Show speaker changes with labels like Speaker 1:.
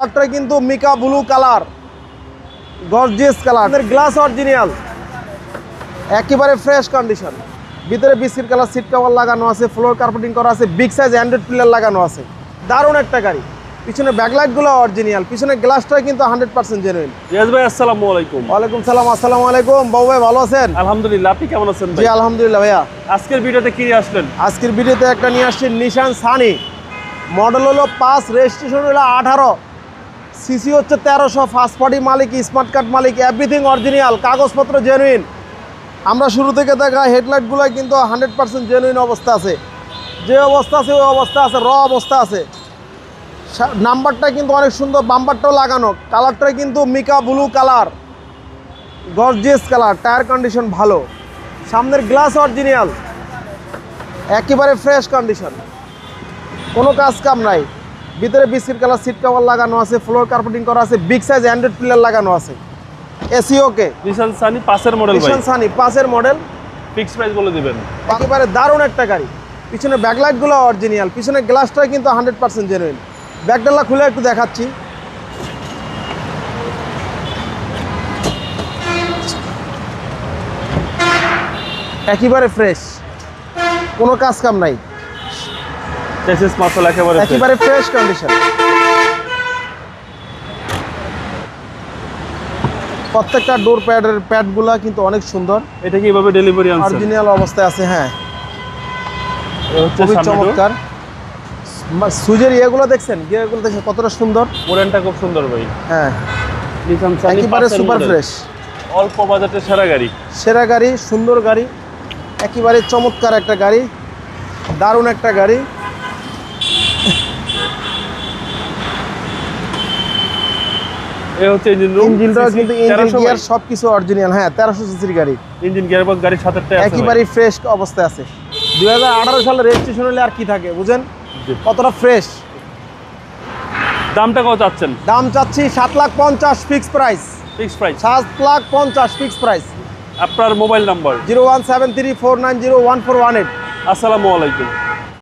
Speaker 1: কালারটা কিন্তু mica blue colour. Gorgeous colour. Glass original. একেবারে ফ্রেশ কন্ডিশন। ভিতরে বিস্কিট কালার সিট কভার লাগানো আছে ফ্লোর কার্পেটিং করা আছে বিগ সাইজ অ্যান্ড্রয়েড প্লেয়ার লাগানো আছে। দারুণ একটা গাড়ি। পিছনে ব্যাকলাইটগুলো অরিজিনাল। পিছনে গ্লাসটা কিন্তু হান্ড্রেড পার্সেন্ট জেনুইন
Speaker 2: রিয়াজ ভাই আসসালামু আলাইকুম।
Speaker 1: ওয়ালাইকুম সালাম আসসালামু আলাইকুম। বাবু ভাই ভালো আছেন?
Speaker 2: আলহামদুলিল্লাহ আপনি কেমন আছেন
Speaker 1: জি আলহামদুলিল্লাহ ভাইয়া।
Speaker 2: আজকের ভিডিওতে কি নিয়ে আসলেন?
Speaker 1: আজকের ভিডিওতে একটা নিয়ে আসছি নিশান সানি মডেল হলো পাঁচ রেজিস্ট্রেশন হলো আঠারো। সিসি হচ্ছে তেরোশো ফার্স্ট পার্টি মালিক স্মার্ট কার্ড মালিক এভরিথিং অরিজিনাল কাগজপত্র জেনুইন আমরা শুরু থেকে দেখা হেডলাইটগুলো কিন্তু হান্ড্রেড পার্সেন্ট জেনুইন অবস্থা আছে। যে অবস্থা আছে, ওই অবস্থা আছে র অবস্থা আছে। নাম্বারটা কিন্তু অনেক সুন্দর বাম্বারটাও লাগানো কালারটা কিন্তু mica blue colour gorgeous colour tyre condition ভালো। সামনের গ্লাস অরিজিনাল একেবারে ফ্রেশ কন্ডিশন কোনো কাজ কাম নাই। ভিতরে বিস্কিট কালার সিট কভার লাগানো আছে ফ্লোর কার্পেটিং করা আছে বিগ সাইজ অ্যান্ড্রয়েড প্লেয়ার লাগানো আছে। এসি ওকে
Speaker 2: নিশান সানি পাঁচের মডেল
Speaker 1: নিশান সানি পাঁচের মডেল
Speaker 2: ফিক্স প্রাইস বলে দিবেন।
Speaker 1: একেবারে দারুণ একটা গাড়ি। পিছনে ব্যাকলাইটগুলো অরিজিনাল পিছনে গ্লাসটা কিন্তু হান্ড্রেড পার্সেন্ট জেনুইন ব্যাকডালা খুলে একটু দেখাচ্ছি। একেবারে ফ্রেশ কোনো কাজ কাম নাই।
Speaker 2: চেসিস মাসল একেবারে।
Speaker 1: একেবারে ফ্রেশ কন্ডিশন প্রত্যেকটা ডোর প্যাডের প্যাডগুলো কিন্তু অনেক সুন্দর।
Speaker 2: এটা কীভাবে ডেলিভারি আনছেন?
Speaker 1: অরিজিনাল অবস্থায় আছে হ্যাঁ। খুবই চমৎকার। সুজের ইয়েগুলো দেখছেন? গিয়ারগুলো দেখছেন কতটা সুন্দর?
Speaker 2: মডেলটা খুব সুন্দর ভাই।
Speaker 1: হ্যাঁ। একেবারে সুপার ফ্রেশ
Speaker 2: অল্প বাজেটের সেরা গাড়ি।
Speaker 1: সেরা গাড়ি সুন্দর গাড়ি। একেবারে চমৎকার একটা গাড়ি। দারুণ একটা গাড়ি।
Speaker 2: এ হচ্ছে ইঞ্জিন রুম
Speaker 1: ইঞ্জিনটাও কিন্তু ইঞ্জিন গিয়ার সব অরিজিনাল হ্যাঁ তেরোশো সিসির গাড়ি।
Speaker 2: ইঞ্জিন গিয়ারবক্স গাড়ির সাথে
Speaker 1: একেবারে ফ্রেশ অবস্থায় আছে। দুই হাজার রেজিস্ট্রেশন হলে আর কি থাকে বুঝেন? কতটা ফ্রেশ
Speaker 2: দামটা কত চাচ্ছেন?
Speaker 1: দাম চাচ্ছি lakh fix price
Speaker 2: fix price
Speaker 1: lakh fix price
Speaker 2: আপনার mobile number
Speaker 1: zero one seven three four nine zero one four one eight.
Speaker 2: আসসালামু আলাইকুম।